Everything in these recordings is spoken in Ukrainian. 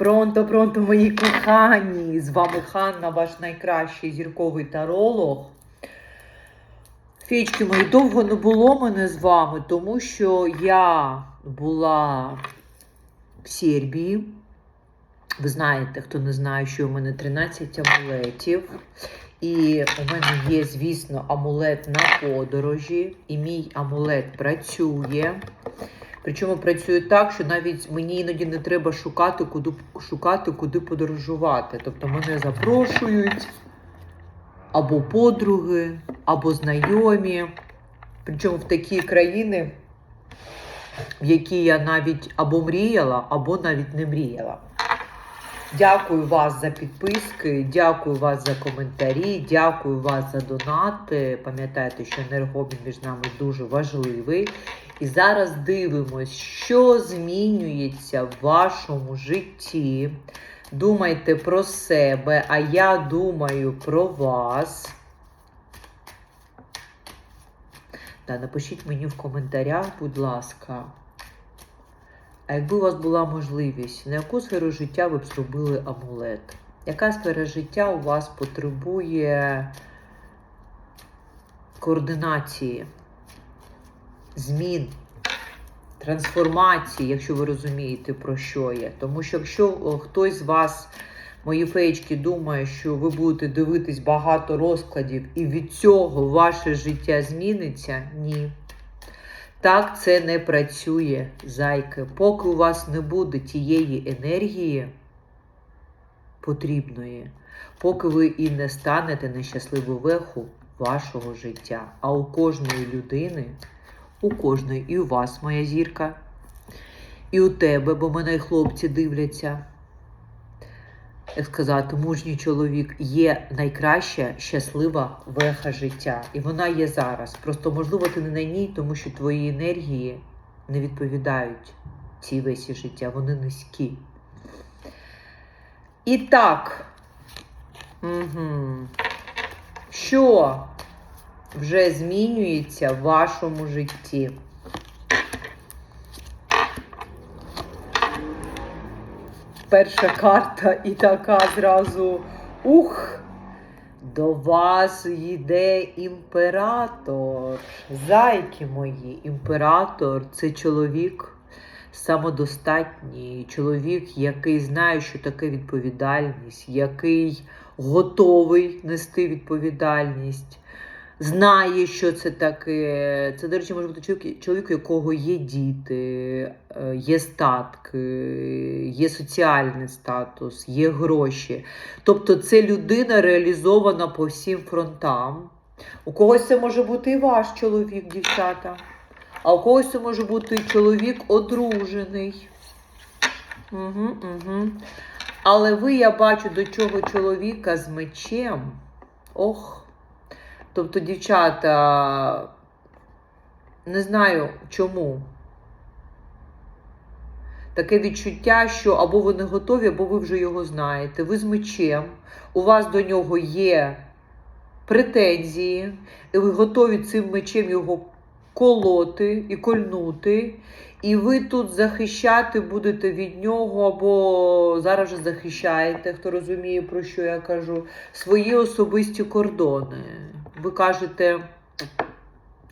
Пронто, пронто, мої кохані! З вами Ханна, ваш найкращий зірковий таролог. Фічки мої, довго не було мене з вами, тому що я була в Сербії. Ви знаєте, хто не знає, що у мене 13 амулетів. І у мене є, звісно, амулет на подорожі, і мій амулет працює. Причому працює так, що навіть мені іноді не треба шукати, куди, шукати, куди подорожувати. Тобто мене запрошують або подруги, або знайомі. Причому в такі країни, в які я навіть або мріяла, або навіть не мріяла. Дякую вас за підписки, дякую вас за коментарі, дякую вас за донати. Пам'ятайте, що енергообмін між нами дуже важливий. І зараз дивимось, що змінюється в вашому житті. Думайте про себе, а я думаю про вас. Та напишіть мені в коментарях, будь ласка. А якби у вас була можливість, на яку сферу життя ви б зробили амулет? Яка сфера життя у вас потребує координації, змін, трансформації, якщо ви розумієте, про що я? Тому що якщо хтось з вас, мої феєчки, думає, що ви будете дивитись багато розкладів і від цього ваше життя зміниться, ні. Так це не працює, зайки. Поки у вас не буде тієї енергії потрібної, поки ви і не станете на щасливу веху вашого життя. А у кожної людини, у кожної, і у вас, моя зірка, і у тебе, бо мене й хлопці дивляться. Як сказати, мужній чоловік є найкраща щаслива веха життя. І вона є зараз. Просто, можливо, ти не на ній, тому що твої енергії не відповідають цій весі життя, вони низькі. І так, угу. що вже змінюється в вашому житті? перша карта і така зразу ух! До вас йде імператор. Зайки мої, імператор це чоловік самодостатній, чоловік, який знає, що таке відповідальність, який готовий нести відповідальність, знає, що це таке. Це, до речі, може бути чоловік, чоловік, у якого є діти, е, є статки, є соціальний статус, є гроші. Тобто це людина реалізована по всім фронтам. У когось це може бути і ваш чоловік, дівчата, а у когось це може бути чоловік одружений. Угу, угу. Але ви, я бачу, до чого чоловіка з мечем. Ох. Тобто, дівчата, не знаю чому. Таке відчуття, що або ви не готові, або ви вже його знаєте. Ви з мечем, у вас до нього є претензії, і ви готові цим мечем його колоти і кольнути. І ви тут захищати будете від нього, або зараз вже захищаєте, хто розуміє, про що я кажу, свої особисті кордони. Ви кажете,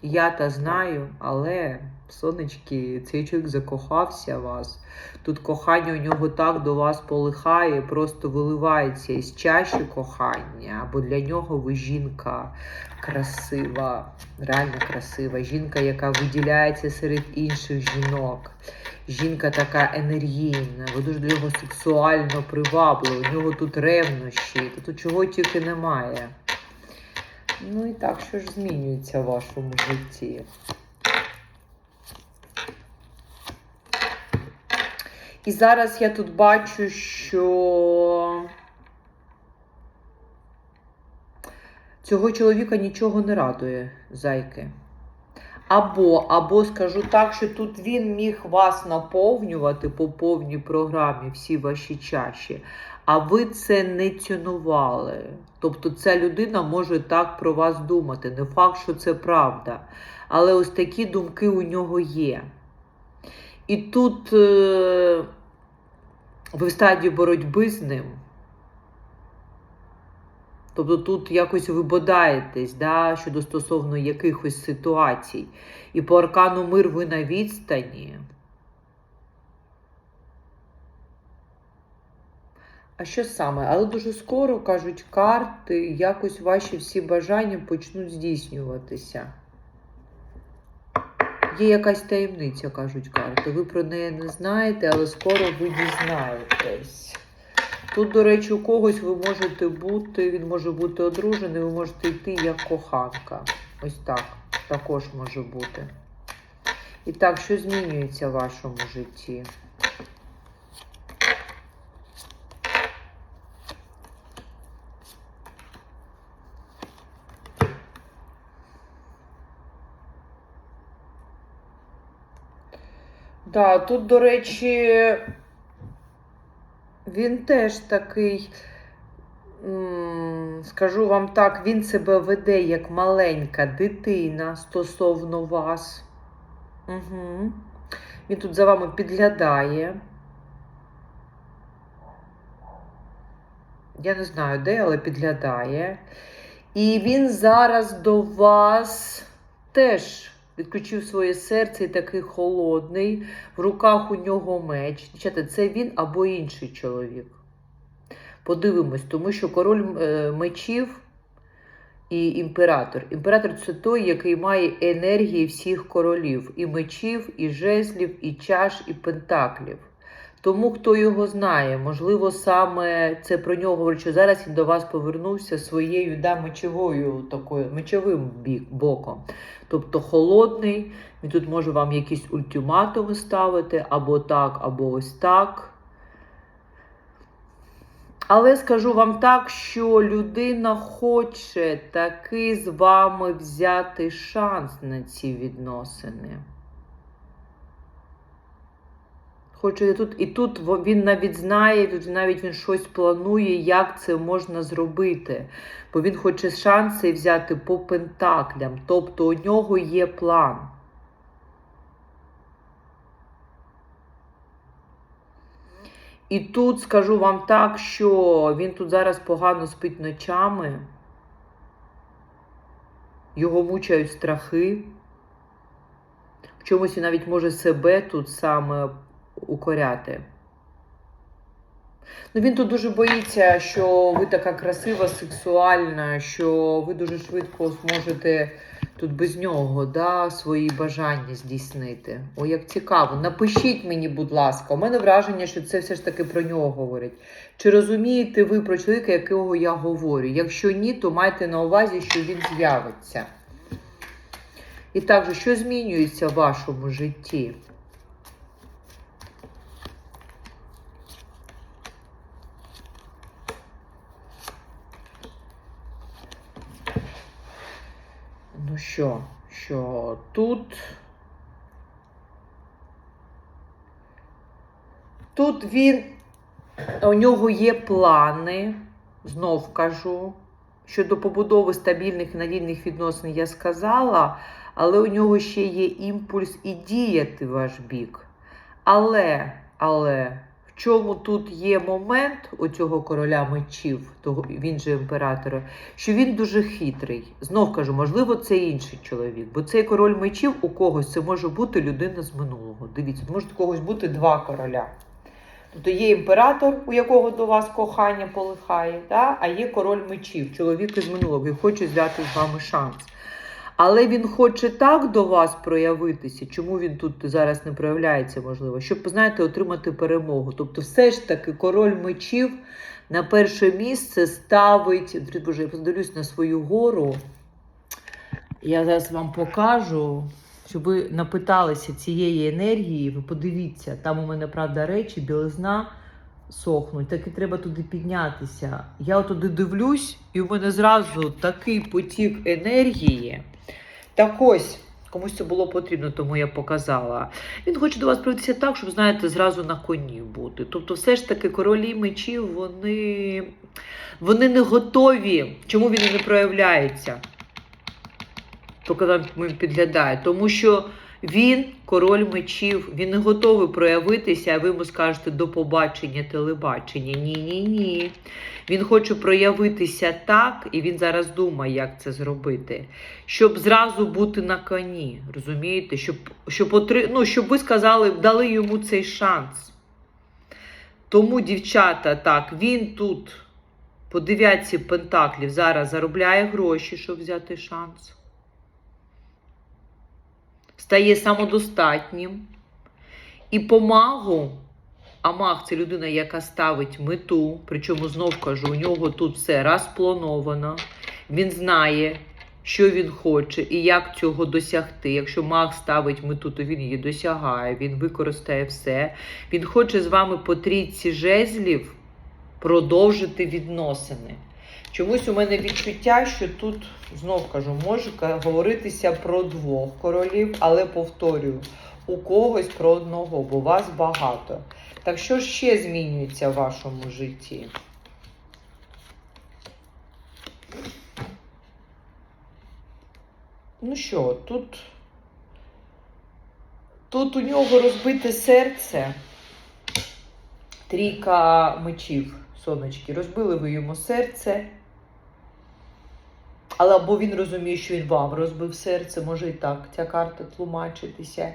я та знаю, але, сонечки, цей чоловік закохався в вас. Тут кохання у нього так до вас полихає, просто виливається із чаші кохання, або для нього ви жінка красива, реально красива. Жінка, яка виділяється серед інших жінок. Жінка така енергійна, ви дуже до нього сексуально привабливі, у нього тут ревнощі, тут чого тільки немає. Ну і так, що ж змінюється в вашому житті? І зараз я тут бачу, що цього чоловіка нічого не радує, зайки. Або, або скажу так, що тут він міг вас наповнювати по повній програмі всі ваші чаші, а ви це не цінували. Тобто ця людина може так про вас думати. Не факт, що це правда. Але ось такі думки у нього є. І тут е- ви в стадії боротьби з ним. Тобто тут якось ви бодаєтесь да, щодо стосовно якихось ситуацій. І по аркану мир ви на відстані. А що саме? Але дуже скоро кажуть карти, якось ваші всі бажання почнуть здійснюватися. Є якась таємниця, кажуть карти. Ви про неї не знаєте, але скоро ви дізнаєтесь. Тут, до речі, у когось ви можете бути, він може бути одружений, ви можете йти як коханка. Ось так. Також може бути. І так, що змінюється в вашому житті? Да, тут, до речі, він теж такий, скажу вам так, він себе веде як маленька дитина стосовно вас. Угу. Він тут за вами підглядає. Я не знаю де, але підглядає. І він зараз до вас теж відключив своє серце і такий холодний. В руках у нього меч. Дівчата, це він або інший чоловік. Подивимось, тому що король е, мечів і імператор. Імператор це той, який має енергії всіх королів: і мечів, і жезлів, і чаш, і пентаклів. Тому хто його знає, можливо, саме це про нього говорить, що зараз він до вас повернувся своєю да, мечовою такою мечовим боком. Тобто холодний, він тут може вам якісь ультиматуми ставити, або так, або ось так. Але скажу вам так, що людина хоче таки з вами взяти шанс на ці відносини. Хоче тут, і тут він навіть знає, тут навіть він щось планує, як це можна зробити. Бо він хоче шанси взяти по пентаклям. Тобто у нього є план. І тут скажу вам так, що він тут зараз погано спить ночами, його мучають страхи. В чомусь він навіть може себе тут саме укоряти. Ну, він тут дуже боїться, що ви така красива, сексуальна, що ви дуже швидко зможете тут без нього да, свої бажання здійснити. О, як цікаво. Напишіть мені, будь ласка, у мене враження, що це все ж таки про нього говорить. Чи розумієте ви про чоловіка, якого я говорю? Якщо ні, то майте на увазі, що він з'явиться. І також, що змінюється в вашому житті? Ну що, що тут. Тут він, у нього є плани, знов кажу, щодо побудови стабільних і надійних відносин я сказала, але у нього ще є імпульс і діяти ваш бік. Але, але, чому тут є момент у цього короля мечів, того, він же імператора, що він дуже хитрий. Знов кажу, можливо, це інший чоловік, бо цей король мечів у когось це може бути людина з минулого. Дивіться, може у когось бути два короля. Тобто є імператор, у якого до вас кохання полихає, да? а є король мечів, чоловік із минулого, і хоче взяти з вами шанс. Але він хоче так до вас проявитися, чому він тут зараз не проявляється, можливо, щоб, знаєте, отримати перемогу. Тобто, все ж таки, король мечів на перше місце ставить. Боже, я подивлюсь на свою гору. Я зараз вам покажу, щоб ви напиталися цієї енергії. Ви подивіться, там у мене правда речі, білизна сохнуть, так і треба туди піднятися. Я туди дивлюсь, і у мене зразу такий потік енергії. Так ось. Комусь це було потрібно, тому я показала. Він хоче до вас проявитися так, щоб, знаєте, зразу на коні бути. Тобто, все ж таки, королі мечів, вони, вони не готові. Чому він не проявляється? Поки вам підглядає. Тому що Він король мечів, він не готовий проявитися, а ви йому скажете до побачення телебачення. Ні, ні, ні. Він хоче проявитися так, і він зараз думає, як це зробити. Щоб зразу бути на коні, розумієте? Щоб, щоб, отри... ну, щоб ви сказали, дали йому цей шанс. Тому, дівчата, так, він тут по дев'ятці пентаклів зараз заробляє гроші, щоб взяти шанс. Стає самодостатнім. І по магу, а маг це людина, яка ставить мету, причому знов кажу, у нього тут все розплановано. Він знає, що він хоче і як цього досягти. Якщо маг ставить мету, то він її досягає, він використає все. Він хоче з вами по трійці жезлів продовжити відносини. Чомусь у мене відчуття, що тут, знов кажу, може говоритися про двох королів, але повторюю, у когось про одного, бо вас багато. Так що ще змінюється в вашому житті? Ну що, тут, тут у нього розбите серце. Трійка мечів, сонечки. Розбили ви йому серце. Але або він розуміє, що він вам розбив серце, може і так ця карта тлумачитися.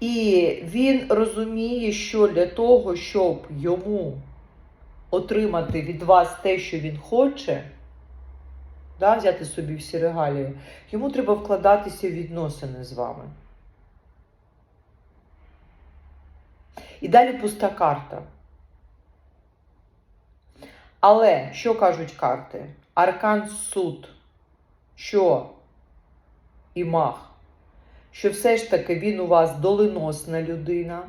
І він розуміє, що для того, щоб йому отримати від вас те, що він хоче, да, взяти собі всі регалії, йому треба вкладатися в відносини з вами. І далі пуста карта. Але що кажуть карти? Аркан суд, що і мах, що все ж таки він у вас доленосна людина.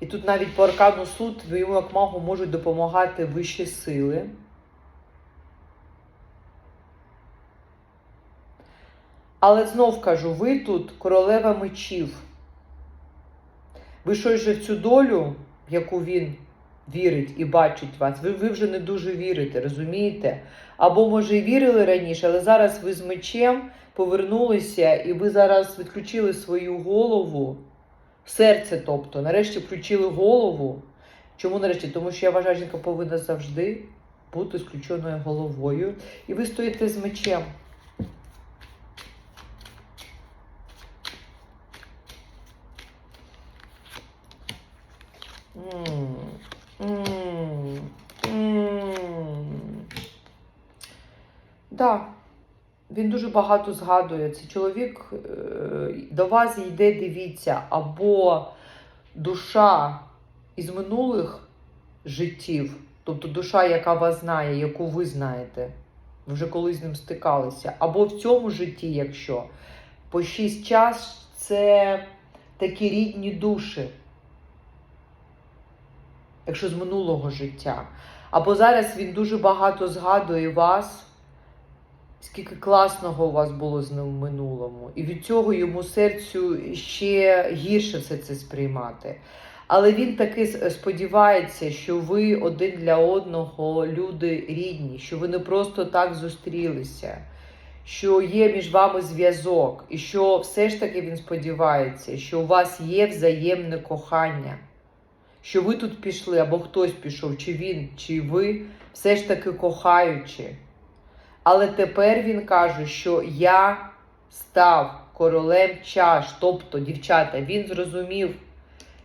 І тут навіть по аркану суд йому як магу можуть допомагати вищі сили. Але знов кажу, ви тут королева мечів. Ви щось же в цю долю, яку він вірить і бачить вас, ви, ви вже не дуже вірите, розумієте? Або, може, і вірили раніше, але зараз ви з мечем повернулися, і ви зараз відключили свою голову, серце, тобто, нарешті включили голову. Чому нарешті? Тому що я вважаю, жінка повинна завжди бути з включеною головою. І ви стоїте з мечем. М, Да, він дуже багато згадує. Цей чоловік е, до вас йде, дивіться, або душа із минулих життів, тобто душа, яка вас знає, яку ви знаєте, ви вже колись з ним стикалися, або в цьому житті, якщо. По шість час це такі рідні душі якщо з минулого життя. Або зараз він дуже багато згадує вас, скільки класного у вас було з ним в минулому. І від цього йому серцю ще гірше все це сприймати. Але він таки сподівається, що ви один для одного люди рідні, що ви не просто так зустрілися, що є між вами зв'язок, і що все ж таки він сподівається, що у вас є взаємне кохання що ви тут пішли, або хтось пішов, чи він, чи ви, все ж таки кохаючи. Але тепер він каже, що я став королем чаш. Тобто, дівчата, він зрозумів,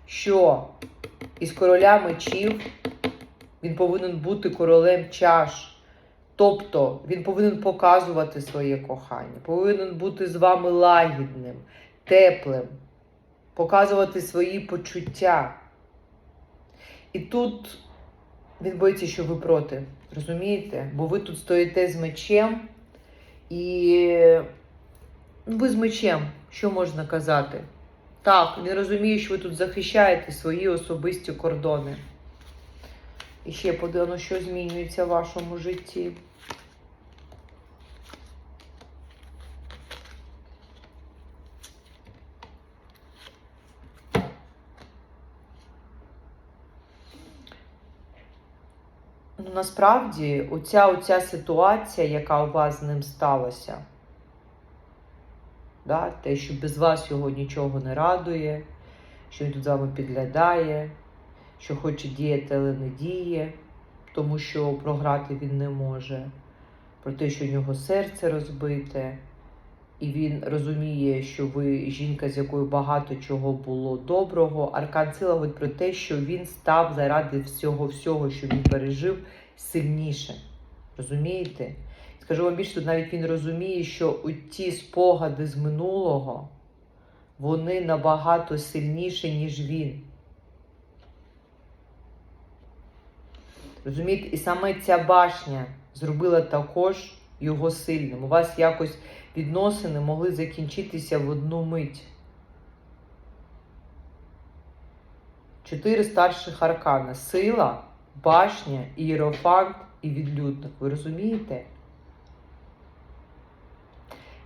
що із короля мечів він повинен бути королем чаш. Тобто він повинен показувати своє кохання, повинен бути з вами лагідним, теплим, показувати свої почуття. І тут він боїться, що ви проти. Розумієте? Бо ви тут стоїте з мечем, і ну, ви з мечем, що можна казати? Так, він розуміє, що ви тут захищаєте свої особисті кордони. І ще подано, що змінюється в вашому житті. Насправді, оця, оця ситуація, яка у вас з ним сталася, Да? Те, що без вас його нічого не радує, що він тут з вами підглядає, що хоче діяти, але не діє, тому що програти він не може. Про те, що у нього серце розбите, і він розуміє, що ви жінка, з якою багато чого було доброго. Аркан Сила говорить про те, що він став заради всього всього, що він пережив, сильніше. Розумієте? Скажу вам більше, тут навіть він розуміє, що ті спогади з минулого, вони набагато сильніші, ніж він. Розумієте, і саме ця башня зробила також його сильним. У вас якось відносини могли закінчитися в одну мить. Чотири старших аркана. Сила, башня, ієрофант і відлюдник. Ви розумієте?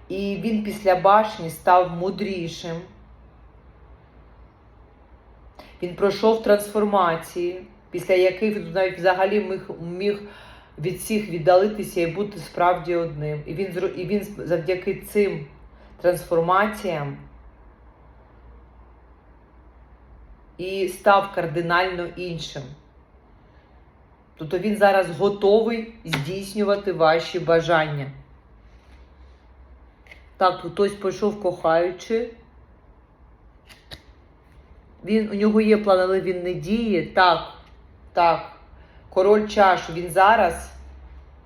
І він після башні став мудрішим. Він пройшов трансформації, після яких він навіть взагалі міг, міг від всіх віддалитися і бути справді одним. І він, і він завдяки цим трансформаціям і став кардинально іншим. Тобто він зараз готовий здійснювати ваші бажання. Так, хтось пішов кохаючи. Він, у нього є план, але він не діє. Так, так. Король чашу, він зараз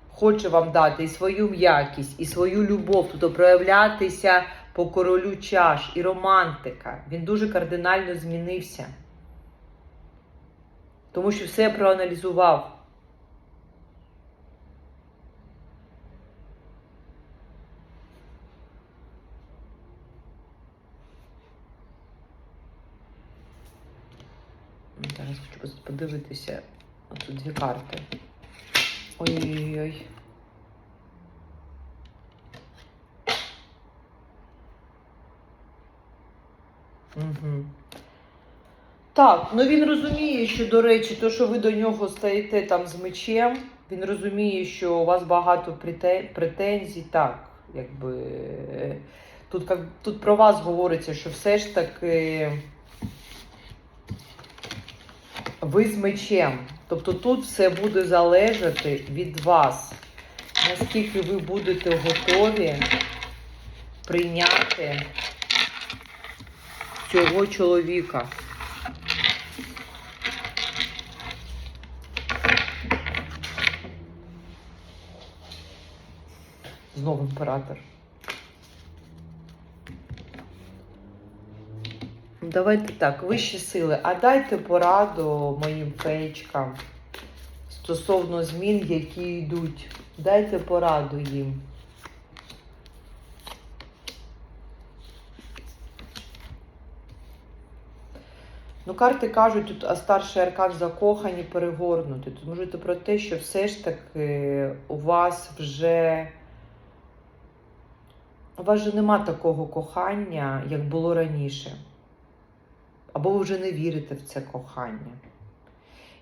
хоче вам дати і свою м'якість, і свою любов, тобто проявлятися по королю чаш, і романтика. Він дуже кардинально змінився. Тому що все проаналізував. Зараз хочу подивитися. Тут дві карти. Ой-ой-ой. Угу. Так, ну він розуміє, що, до речі, то, що ви до нього стоїте там з мечем, він розуміє, що у вас багато претензій. Так, якби тут, як, тут про вас говориться, що все ж таки ви з мечем. Тобто тут все буде залежати від вас. Наскільки ви будете готові прийняти цього чоловіка. Знову імператор. Давайте так, вищі сили, а дайте пораду моїм феєчкам стосовно змін, які йдуть. Дайте пораду їм. Ну, карти кажуть, тут старший аркан закохані, перегорнути. Тут можете про те, що все ж таки у вас вже. У вас же нема такого кохання, як було раніше. Або ви вже не вірите в це кохання.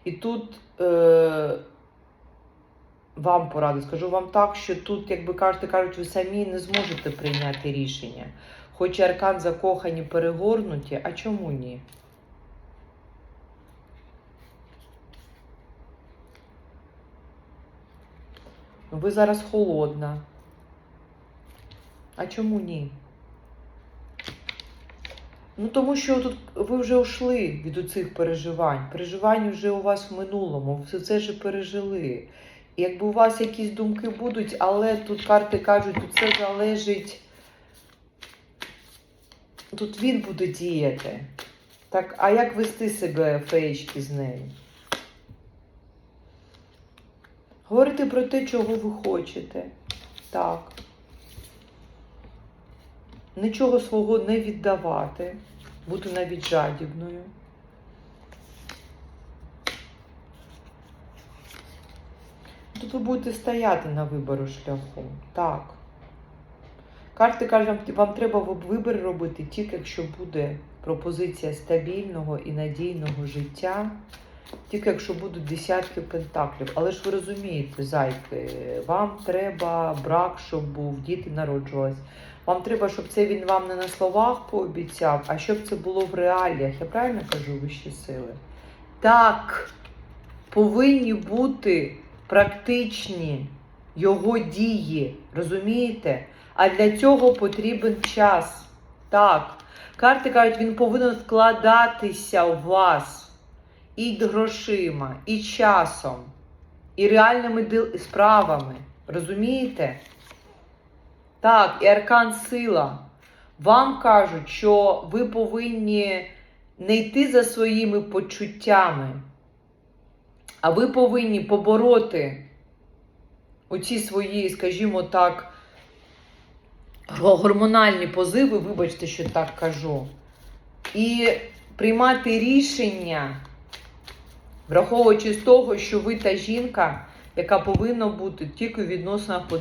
І тут е, вам пораду, скажу вам так, що тут, якби карти кажуть, ви самі не зможете прийняти рішення. Хоч і аркан закохані перегорнуті, а чому ні? Ви зараз холодна. А чому ні? Ну, тому що тут ви вже ушли від цих переживань. Переживання вже у вас в минулому, все це вже пережили. Якби у вас якісь думки будуть, але тут карти кажуть, тут це залежить. Тут він буде діяти. Так, а як вести себе феєчки з нею? Говорити про те, чого ви хочете. Так. Нічого свого не віддавати, бути навіть жадібною. Тут ви будете стояти на вибору шляху. Так. Карти кажуть, вам- треба вибір робити тільки якщо буде пропозиція стабільного і надійного життя, тільки якщо будуть десятки пентаклів. Але ж ви розумієте, зайки, вам треба брак, щоб був, діти народжувались. Вам треба, щоб це він вам не на словах пообіцяв, а щоб це було в реаліях. Я правильно кажу, вищі сили? Так, повинні бути практичні його дії. Розумієте? А для цього потрібен час. Так. Карти кажуть, він повинен вкладатися в вас і грошима, і часом, і реальними справами. Розумієте? Так, і аркан сила. Вам кажуть, що ви повинні не йти за своїми почуттями, а ви повинні побороти оці свої, скажімо так, гормональні позиви, вибачте, що так кажу, і приймати рішення, враховуючи з того, що ви та жінка, яка повинна бути тільки у відносинах по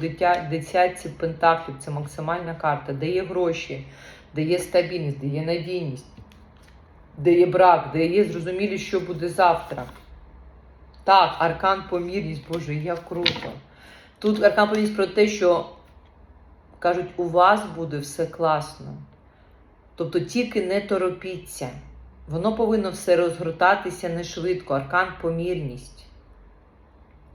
десятці пентаклів. Це максимальна карта, де є гроші, де є стабільність, де є надійність, де є брак, де є зрозумілість, що буде завтра. Так, аркан помірність, Боже, як круто. Тут аркан помірність про те, що кажуть, у вас буде все класно. Тобто тільки не торопіться. Воно повинно все розгортатися не швидко, аркан помірність.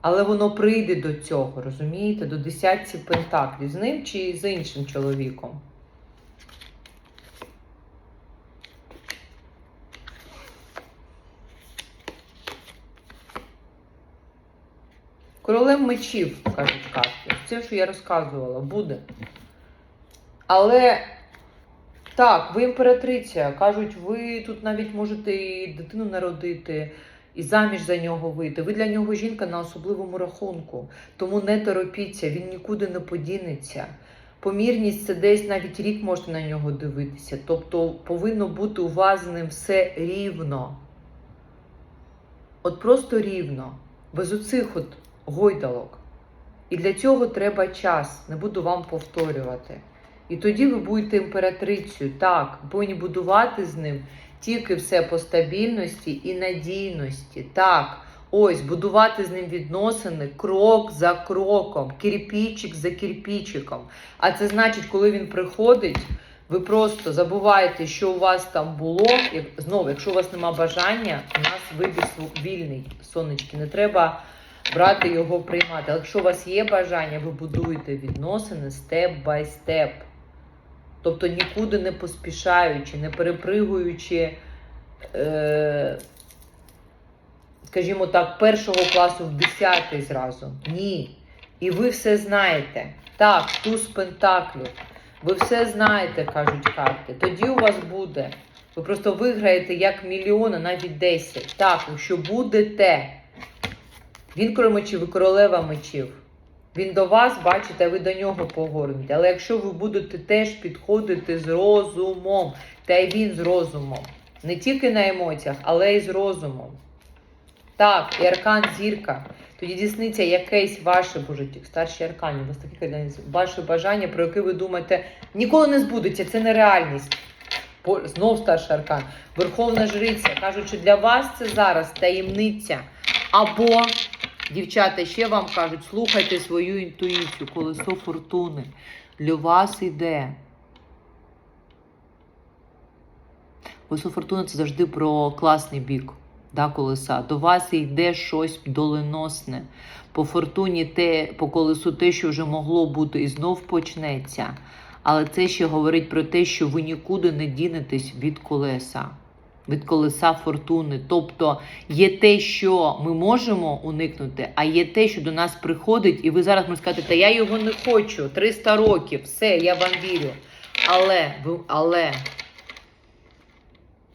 Але воно прийде до цього, розумієте? До десятці пентаклів. З ним чи з іншим чоловіком. Королем мечів, кажуть карти. Це, що я розказувала, буде. Але так, ви імператриця. Кажуть, ви тут навіть можете і дитину народити, і заміж за нього вийти. Ви для нього жінка на особливому рахунку. Тому не торопіться, він нікуди не подінеться. Помірність це десь навіть рік можете на нього дивитися. Тобто повинно бути у вас з ним все рівно. От просто рівно, без оцих от гойдалок. І для цього треба час, не буду вам повторювати. І тоді ви будете імператрицею. Так, повинні будувати з ним тільки все по стабільності і надійності. Так, ось будувати з ним відносини крок за кроком, кирпічик за кирпічиком. А це значить, коли він приходить, ви просто забуваєте, що у вас там було. Як, знову, якщо у вас нема бажання, у нас вибір вільний, сонечки, не треба брати його приймати. Але якщо у вас є бажання, ви будуєте відносини степ бай степ. Тобто нікуди не поспішаючи, не перепригуючи, е, скажімо так, першого класу в десятий зразу. Ні. І ви все знаєте. Так, туз пентаклів. Ви все знаєте, кажуть карти. Тоді у вас буде. Ви просто виграєте як мільйон, а навіть 10. Так, якщо будете. Він король мечів, ви королева мечів. Він до вас, бачите, ви до нього погорнете. Але якщо ви будете теж підходити з розумом, та й він з розумом, не тільки на емоціях, але й з розумом. Так, і аркан зірка. Тоді дійсниться якесь ваше боже, старші аркані, у вас коли ваше бажання, про яке ви думаєте, ніколи не збудеться, це нереальність. Знов старший аркан. Верховна жриця. Кажуть, для вас це зараз таємниця. Або Дівчата, ще вам кажуть, слухайте свою інтуїцію, колесо фортуни. Для вас іде. Колесо фортуни це завжди про класний бік да, колеса. До вас йде щось доленосне. По фортуні те, по колесу те, що вже могло бути, і знов почнеться. Але це ще говорить про те, що ви нікуди не дінетесь від колеса від колеса фортуни. Тобто є те, що ми можемо уникнути, а є те, що до нас приходить, і ви зараз можете сказати, та я його не хочу, 300 років, все, я вам вірю. Але, але,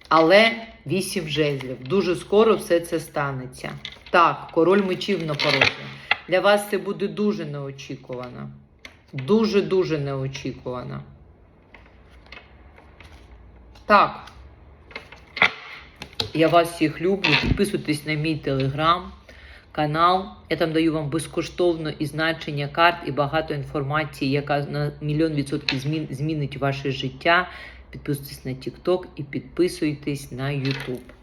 але вісім жезлів. Дуже скоро все це станеться. Так, король мечів на порозі. Для вас це буде дуже неочікувано. Дуже-дуже неочікувано. Так. Я вас всіх люблю. Підписуйтесь на мій телеграм канал. Я там даю вам безкоштовно і значення карт, і багато інформації, яка на мільйон відсотків змін, змінить ваше життя. Підписуйтесь на TikTok і підписуйтесь на YouTube.